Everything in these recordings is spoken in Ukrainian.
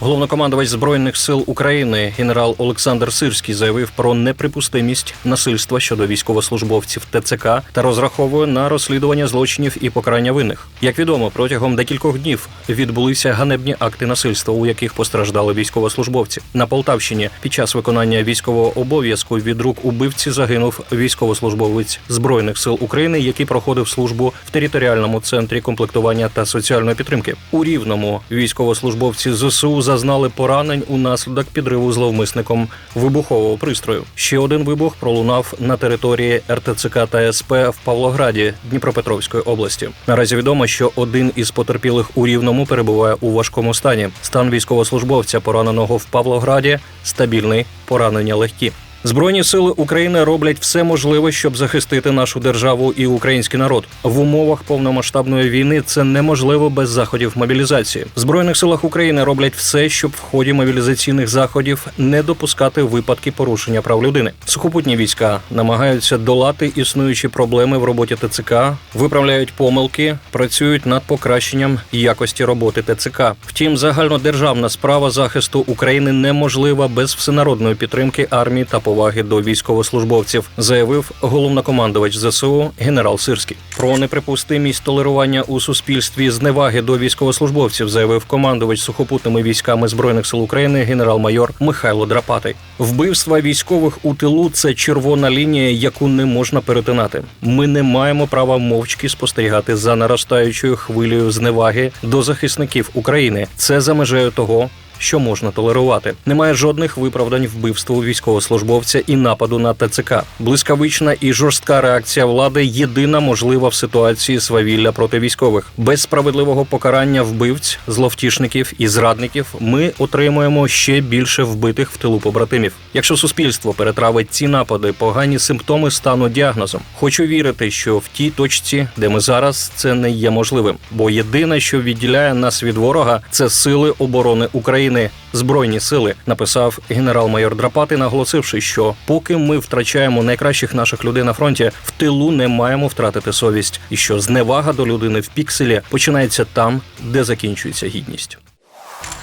Головнокомандувач збройних сил України генерал Олександр Сирський заявив про неприпустимість насильства щодо військовослужбовців ТЦК та розраховує на розслідування злочинів і покарання винних. Як відомо, протягом декількох днів відбулися ганебні акти насильства, у яких постраждали військовослужбовці. На Полтавщині під час виконання військового обов'язку від рук убивці загинув військовослужбовець збройних сил України, який проходив службу в територіальному центрі комплектування та соціальної підтримки. У рівному військовослужбовці ЗСУ зазнали поранень унаслідок підриву зловмисником вибухового пристрою. Ще один вибух пролунав на території РТЦК та СП в Павлограді Дніпропетровської області. Наразі відомо, що один із потерпілих у рівному перебуває у важкому стані. Стан військовослужбовця, пораненого в Павлограді, стабільний, поранення легкі. Збройні сили України роблять все можливе, щоб захистити нашу державу і український народ. В умовах повномасштабної війни це неможливо без заходів мобілізації. В збройних силах України роблять все, щоб в ході мобілізаційних заходів не допускати випадки порушення прав людини. Сухопутні війська намагаються долати існуючі проблеми в роботі ТЦК, виправляють помилки, працюють над покращенням якості роботи ТЦК. Втім, загальнодержавна справа захисту України неможлива без всенародної підтримки армії та поваги до військовослужбовців, заявив головнокомандувач ЗСУ генерал Сирський. Про неприпустимість толерування у суспільстві зневаги до військовослужбовців заявив командувач сухопутними військами збройних сил України генерал-майор Михайло Драпатий. Вбивства військових у тилу це червона лінія, яку не можна перетинати. Ми не маємо права мовчки спостерігати за наростаючою хвилею зневаги до захисників України. Це за межею того, що можна толерувати. Немає жодних виправдань вбивству військовослужбовця і нападу на ТЦК. Блискавична і жорстка реакція влади єдина можлива в ситуації свавілля проти військових. Без справедливого покарання вбивць, зловтішників і зрадників ми отримуємо ще більше вбитих в тилу побратимів. Якщо суспільство перетравить ці напади, погані симптоми стануть діагнозом. Хочу вірити, що в тій точці, де ми зараз, це не є можливим, бо єдине, що відділяє нас від ворога, це сили оборони України. Збройні сили написав генерал-майор Драпати, наголосивши, що поки ми втрачаємо найкращих наших людей на фронті, в тилу не маємо втратити совість, і що зневага до людини в пікселі починається там, де закінчується гідність.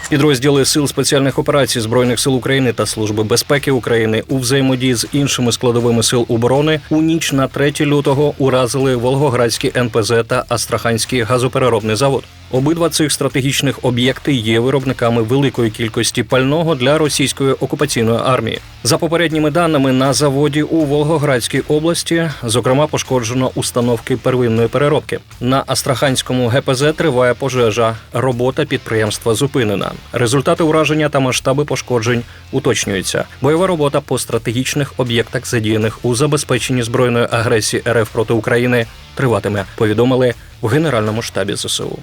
Підрозділи сил спеціальних операцій збройних сил України та служби безпеки України у взаємодії з іншими складовими сил оборони у ніч на 3 лютого уразили Волгоградський НПЗ та Астраханський газопереробний завод. Обидва цих стратегічних об'єкти є виробниками великої кількості пального для російської окупаційної армії. За попередніми даними на заводі у Волгоградській області, зокрема, пошкоджено установки первинної переробки. На Астраханському ГПЗ триває пожежа. Робота підприємства зупинена. Результати ураження та масштаби пошкоджень уточнюються. Бойова робота по стратегічних об'єктах, задіяних у забезпеченні збройної агресії РФ проти України, триватиме. Повідомили в Генеральному штабі ЗСУ.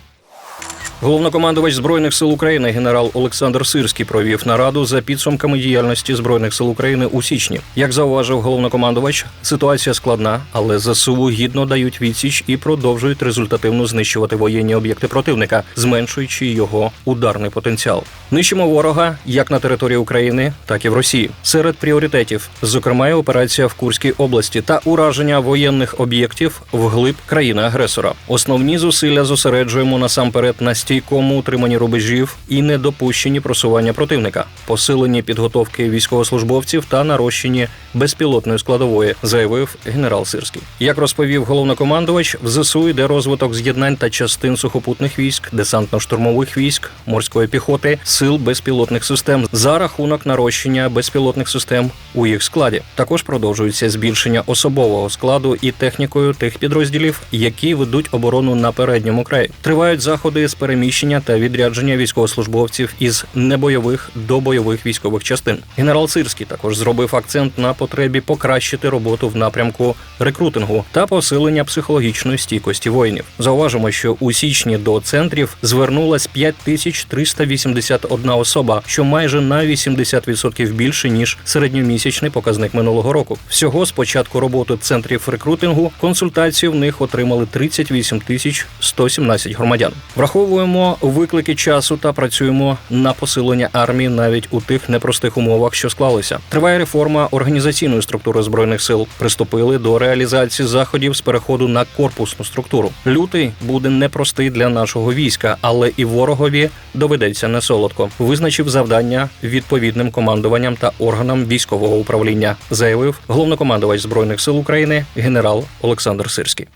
Головнокомандувач збройних сил України генерал Олександр Сирський провів нараду за підсумками діяльності збройних сил України у січні. Як зауважив головнокомандувач, ситуація складна, але ЗСУ гідно дають відсіч і продовжують результативно знищувати воєнні об'єкти противника, зменшуючи його ударний потенціал. Нищимо ворога як на території України, так і в Росії. Серед пріоритетів, зокрема, і операція в Курській області та ураження воєнних об'єктів вглиб країни-агресора. Основні зусилля зосереджуємо насамперед на стійкому утриманні рубежів і недопущенні просування противника, посиленні підготовки військовослужбовців та нарощенні безпілотної складової, заявив генерал Сирський. Як розповів головнокомандувач, в ЗСУ йде розвиток з'єднань та частин сухопутних військ, десантно-штурмових військ, морської піхоти, сил безпілотних систем за рахунок нарощення безпілотних систем у їх складі. Також продовжується збільшення особового складу і технікою тих підрозділів, які ведуть оборону на передньому краї. Тривають заходи з переміщення та відрядження військовослужбовців із небойових до бойових військових частин. Генерал Сирський також зробив акцент на потребі покращити роботу в напрямку рекрутингу та посилення психологічної стійкості воїнів. Зауважимо, що у січні до центрів звернулась 5381 особа, що майже на 80% більше ніж середньомісячний показник минулого року. Всього з початку роботи центрів рекрутингу консультації в них отримали 38 тисяч 117 громадян. Враховуємо Розуміємо виклики часу та працюємо на посилення армії навіть у тих непростих умовах, що склалися. Триває реформа організаційної структури збройних сил. Приступили до реалізації заходів з переходу на корпусну структуру. Лютий буде непростий для нашого війська, але і ворогові доведеться не солодко. Визначив завдання відповідним командуванням та органам військового управління, заявив головнокомандувач збройних сил України генерал Олександр Сирський.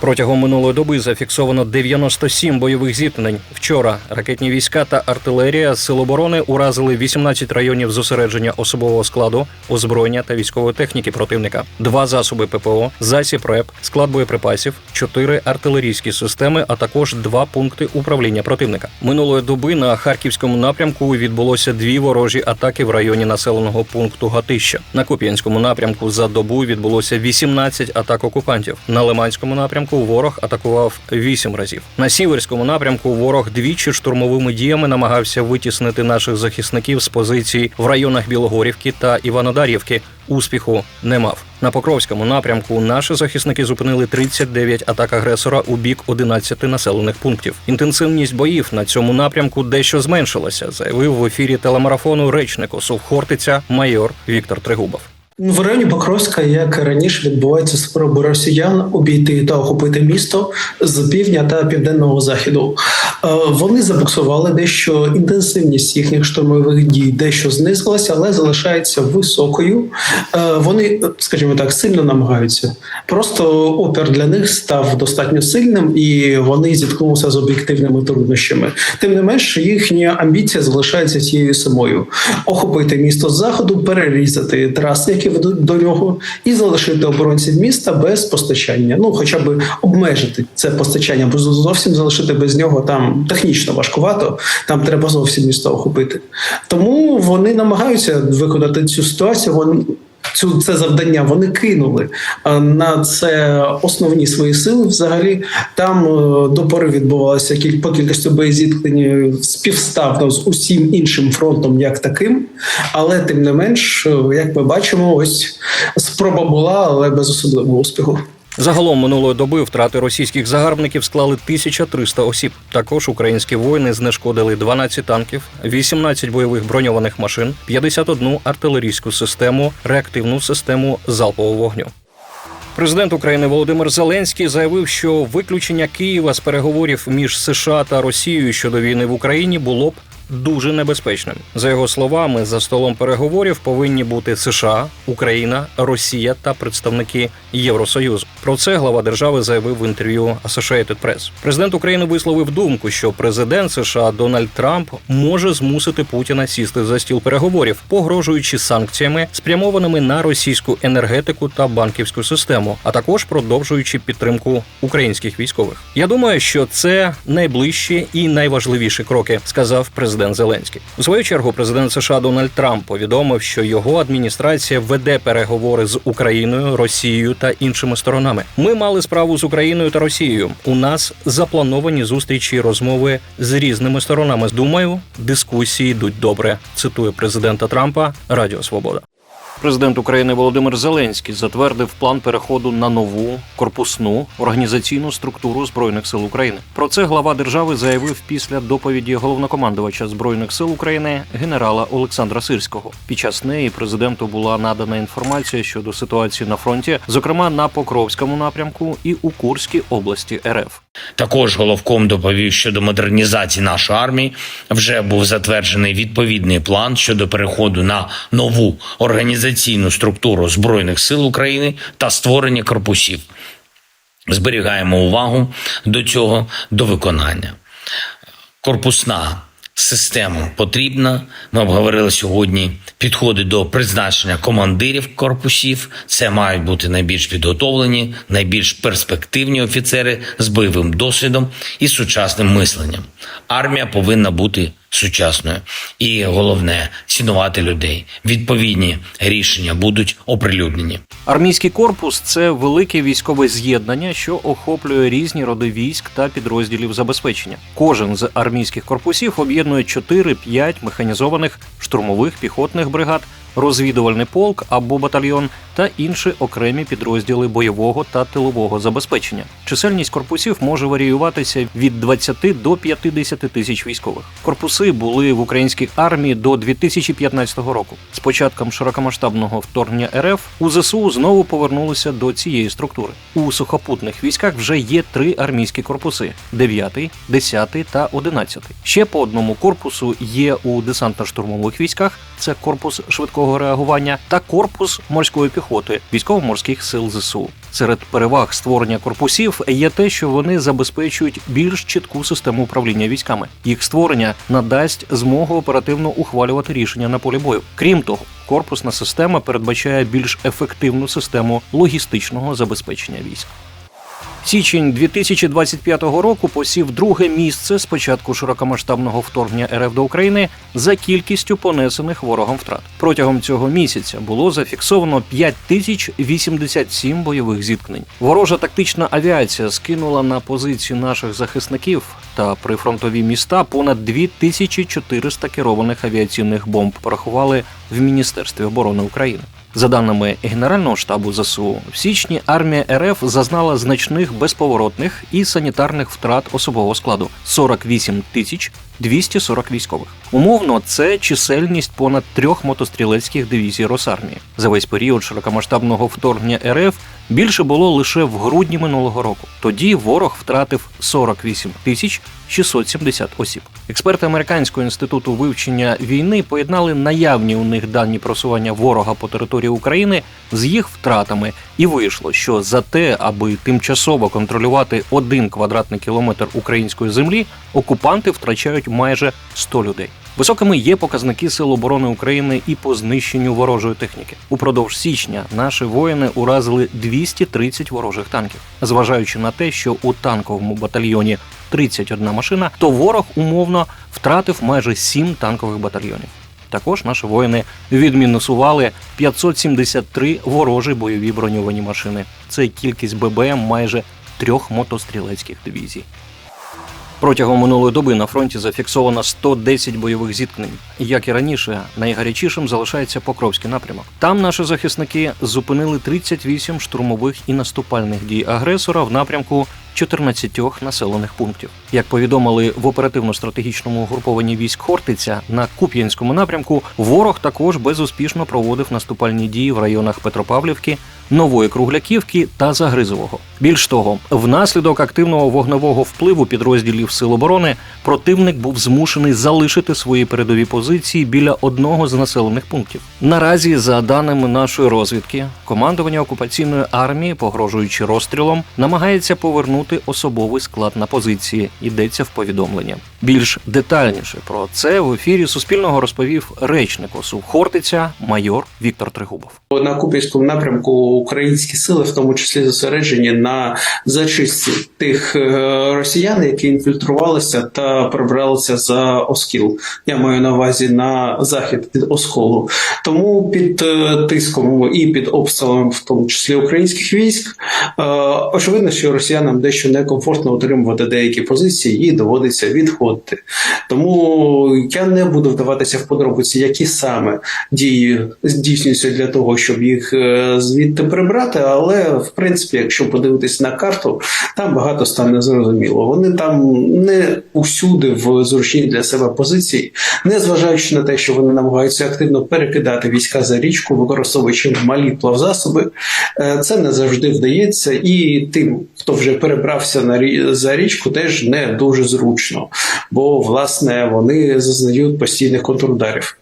Протягом минулої доби зафіксовано 97 бойових зіткнень. Вчора ракетні війська та артилерія Сил оборони уразили 18 районів зосередження особового складу, озброєння та військової техніки противника, два засоби ППО, засіб РЕП, склад боєприпасів, чотири артилерійські системи, а також два пункти управління противника. Минулої доби на харківському напрямку відбулося дві ворожі атаки в районі населеного пункту Гатища. На Куп'янському напрямку за добу відбулося 18 атак окупантів. На Лиманському напрямку ворог атакував 8 разів. На сіверському напрямку ворог двічі штурмовими діями намагався витіснити наших захисників з позицій в районах Білогорівки та Іванодарівки. Успіху не мав. На Покровському напрямку наші захисники зупинили 39 атак агресора у бік 11 населених пунктів. Інтенсивність боїв на цьому напрямку дещо зменшилася, заявив в ефірі телемарафону речнику Сувхортиця майор Віктор Тригубов. В районі Покровська, як і раніше, відбуваються спроби росіян обійти та охопити місто з півдня та південного заходу. Е, Вони забуксували дещо інтенсивність їхніх штурмових дій, дещо знизилася, але залишається високою. Е, Вони, скажімо так, сильно намагаються. Просто опір для них став достатньо сильним, і вони зіткнулися з об'єктивними труднощами. Тим не менш, їхня амбіція залишається тією самою: охопити місто з заходу, перерізати траси, які ведуть до нього, і залишити оборонців міста без постачання. Ну, хоча б обмежити це постачання, бо зовсім залишити без нього там технічно важкувато. Там треба зовсім місто охопити. Тому вони намагаються виконати цю ситуацію. Вони Цю це завдання вони кинули е, на це основні свої сили. Взагалі там е, до пори відбувалося кіль по кількості боєзіткнень співставно з усім іншим фронтом, як таким. Але тим не менш, е, як ми бачимо, ось спроба була, але без особливого успіху. Загалом минулої доби втрати російських загарбників склали 1300 осіб. Також українські воїни знешкодили 12 танків, 18 бойових броньованих машин, 51 артилерійську систему, реактивну систему залпового вогню. Президент України Володимир Зеленський заявив, що виключення Києва з переговорів між США та Росією щодо війни в Україні було б дуже небезпечним. За його словами, за столом переговорів повинні бути США, Україна, Росія та представники Євросоюзу. Про це глава держави заявив в інтерв'ю Associated Press. Президент України висловив думку, що президент США Дональд Трамп може змусити Путіна сісти за стіл переговорів, погрожуючи санкціями, спрямованими на російську енергетику та банківську систему, а також продовжуючи підтримку українських військових. Я думаю, що це найближчі і найважливіші кроки, сказав президент Зеленський. У свою чергу президент США Дональд Трамп повідомив, що його адміністрація веде переговори з Україною, Росією та іншими сторонами. Ми мали справу з Україною та Росією. У нас заплановані зустрічі і розмови з різними сторонами. Думаю, дискусії йдуть добре. Цитує президента Трампа Радіо Свобода. Президент України Володимир Зеленський затвердив план переходу на нову корпусну організаційну структуру збройних сил України. Про це глава держави заявив після доповіді головнокомандувача збройних сил України генерала Олександра Сирського. Під час неї президенту була надана інформація щодо ситуації на фронті, зокрема на Покровському напрямку і у Курській області РФ. Також головком доповів щодо модернізації нашої армії. Вже був затверджений відповідний план щодо переходу на нову організаційну структуру збройних сил України та створення корпусів. Зберігаємо увагу до цього до виконання. Корпусна система потрібна. Ми обговорили сьогодні підходи до призначення командирів корпусів. Це мають бути найбільш підготовлені, найбільш перспективні офіцери з бойовим досвідом і сучасним мисленням. Армія повинна бути сучасною, і головне цінувати людей. Відповідні рішення будуть оприлюднені. Армійський корпус це велике військове з'єднання, що охоплює різні роди військ та підрозділів забезпечення. Кожен з армійських корпусів об'єднує 4-5 механізованих штурмових піхотних бригад, розвідувальний полк або батальйон та інші окремі підрозділи бойового та тилового забезпечення. Чисельність корпусів може варіюватися від 20 до 50 тисяч військових. Корпуси були в українській армії до 2015 року. З початком широкомасштабного вторгнення РФ у ЗСУ знову повернулися до цієї структури. У сухопутних військах вже є три армійські корпуси: 9, 10 та 11. Ще по одному корпусу є у десантно-штурмових військах. Це корпус швидкого реагування та корпус морської піхоти військово-морських сил ЗСУ. Серед переваг створення корпусів є те, що вони забезпечують більш чітку систему управління військами. Їх створення надасть змогу оперативно ухвалювати рішення на полі бою. Крім того, корпусна система передбачає більш ефективну систему логістичного забезпечення військ. Січень 2025 року посів друге місце з початку широкомасштабного вторгнення РФ до України за кількістю понесених ворогом втрат. Протягом цього місяця було зафіксовано 5087 бойових зіткнень. Ворожа тактична авіація скинула на позиції наших захисників та прифронтові міста понад 2400 керованих авіаційних бомб. Порахували в Міністерстві оборони України. За даними Генерального штабу ЗСУ, в січні армія РФ зазнала значних безповоротних і санітарних втрат особового складу 48 тисяч 240 військових. Умовно, це чисельність понад трьох мотострілецьких дивізій Росармії. За весь період широкомасштабного вторгнення РФ більше було лише в грудні минулого року. Тоді ворог втратив 48 тисяч 670 осіб. Експерти американського інституту вивчення війни поєднали наявні у них дані просування ворога по території України з їх втратами, і вийшло, що за те, аби тимчасово контролювати один квадратний кілометр української землі, окупанти втрачають майже 100 людей. Високими є показники Сил оборони України і по знищенню ворожої техніки. Упродовж січня наші воїни уразили 230 ворожих танків. Зважаючи на те, що у танковому батальйоні 31 машина, то ворог умовно втратив майже 7 танкових батальйонів. Також наші воїни відмінусували 573 ворожі бойові броньовані машини. Це кількість ББМ майже трьох мотострілецьких дивізій. Протягом минулої доби на фронті зафіксовано 110 бойових зіткнень. Як і раніше, найгарячішим залишається Покровський напрямок. Там наші захисники зупинили 38 штурмових і наступальних дій агресора в напрямку 14 населених пунктів. Як повідомили в оперативно-стратегічному групованні військ Хортиця на Куп'янському напрямку, ворог також безуспішно проводив наступальні дії в районах Петропавлівки, Нової Кругляківки та Загризового. Більш того, внаслідок активного вогневого впливу підрозділів Сил оборони противник був змушений залишити свої передові позиції біля одного з населених пунктів. Наразі, за даними нашої розвідки, командування окупаційної армії, погрожуючи розстрілом, намагається повернути особовий склад на позиції. Йдеться в повідомленні. Більш детальніше про це в ефірі Суспільного розповів речник ОСУ Хортиця майор Віктор Тригубов. На Куп'янському напрямку українські сили, в тому числі зосереджені на зачистці тих е, росіян, які інфільтрувалися та прибралися за Оскіл. Я маю на увазі на захід від Осколу. Тому під е, тиском і під обстрілом, в тому числі українських військ, е, очевидно, що росіянам дещо некомфортно утримувати деякі позиції і доводиться відходити. Тому я не буду вдаватися в подробиці, які саме дії здійснюються для того, щоб їх звідти прибрати. Але в принципі, якщо подивитись на карту, там багато стане зрозуміло. Вони там не усюди в зручній для себе позиції, незважаючи на те, що вони намагаються активно перекидати війська за річку, використовуючи малі плавзасоби, е, це не завжди вдається, і тим, хто вже перебрався на за річку, теж не дуже зручно, бо власне вони зазнають постійних контрударів.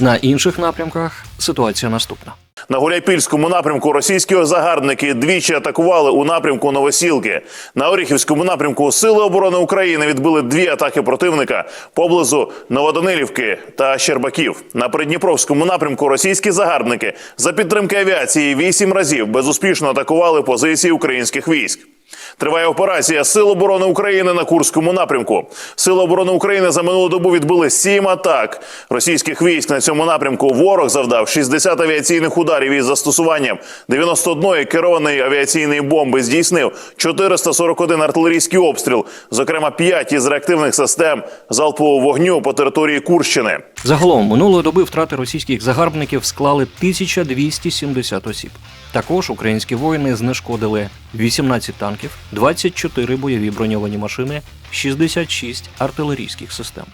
На інших напрямках ситуація наступна. На Гуляйпільському напрямку російські загарбники двічі атакували у напрямку Новосілки. На Оріхівському напрямку Сили оборони України відбили дві атаки противника поблизу Новоданилівки та Щербаків. На Придніпровському напрямку російські загарбники за підтримки авіації вісім разів безуспішно атакували позиції українських військ. Триває операція Сил оборони України на Курському напрямку. Сили оборони України за минулу добу відбили сім атак російських військ на цьому напрямку. Ворог завдав 60 авіаційних ударів із застосуванням 91 керованої авіаційної бомби. Здійснив 441 артилерійський обстріл, зокрема 5 із реактивних систем залпового вогню по території Курщини. Загалом минулої доби втрати російських загарбників склали 1270 осіб. Також українські воїни знешкодили 18 танків, 24 бойові броньовані машини, 66 артилерійських систем.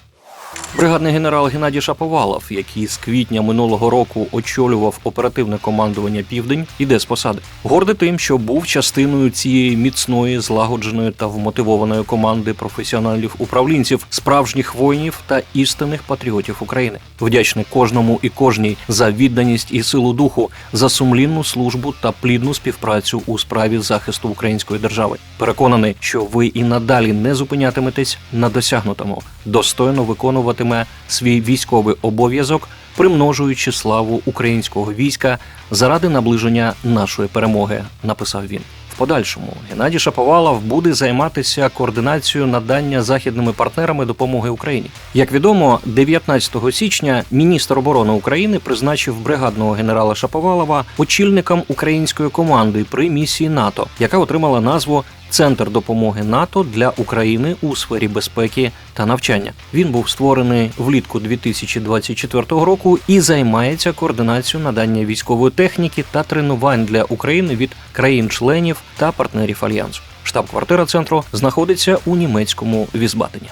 Бригадний генерал Геннадій Шаповалов, який з квітня минулого року очолював оперативне командування Південь, іде з посади. Гордий тим, що був частиною цієї міцної, злагодженої та вмотивованої команди професіоналів-управлінців, справжніх воїнів та істинних патріотів України. Вдячний кожному і кожній за відданість і силу духу, за сумлінну службу та плідну співпрацю у справі захисту української держави. Переконаний, що ви і надалі не зупинятиметесь на досягнутому, достойно виконуватиме свій військовий обов'язок, примножуючи славу українського війська заради наближення нашої перемоги, написав він. В подальшому Геннадій Шаповалов буде займатися координацією надання західними партнерами допомоги Україні. Як відомо, 19 січня міністр оборони України призначив бригадного генерала Шаповалова очільником української команди при місії НАТО, яка отримала назву Центр допомоги НАТО для України у сфері безпеки та навчання. Він був створений влітку 2024 року і займається координацією надання військової техніки та тренувань для України від країн-членів та партнерів альянсу. Штаб-квартира центру знаходиться у німецькому Візбатені.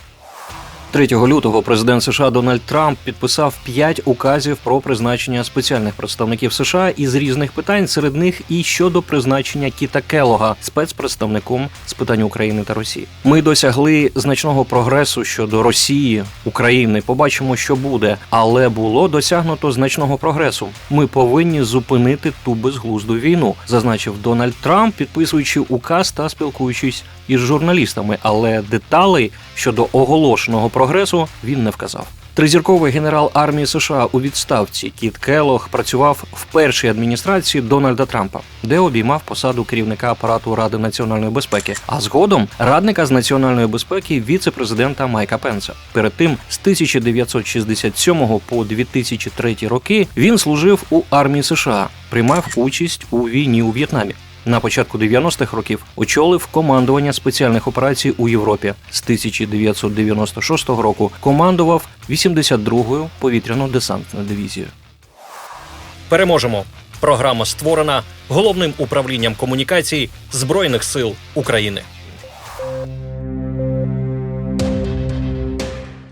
3 лютого президент США Дональд Трамп підписав п'ять указів про призначення спеціальних представників США із різних питань, серед них і щодо призначення Кіта Келога спецпредставником з питань України та Росії. Ми досягли значного прогресу щодо Росії, України. Побачимо, що буде, але було досягнуто значного прогресу. Ми повинні зупинити ту безглузду війну, зазначив Дональд Трамп, підписуючи указ та спілкуючись із журналістами. Але деталей щодо оголошеного прогресу він не вказав. Тризірковий генерал армії США у відставці Кіт Келох працював в першій адміністрації Дональда Трампа, де обіймав посаду керівника апарату Ради національної безпеки, а згодом радника з національної безпеки віце-президента Майка Пенса. Перед тим з 1967 по 2003 роки він служив у армії США, приймав участь у війні у В'єтнамі. На початку 90-х років очолив командування спеціальних операцій у Європі. З 1996 року командував 82-ю повітряно-десантною дивізією. Переможемо. Програма створена головним управлінням комунікацій Збройних сил України.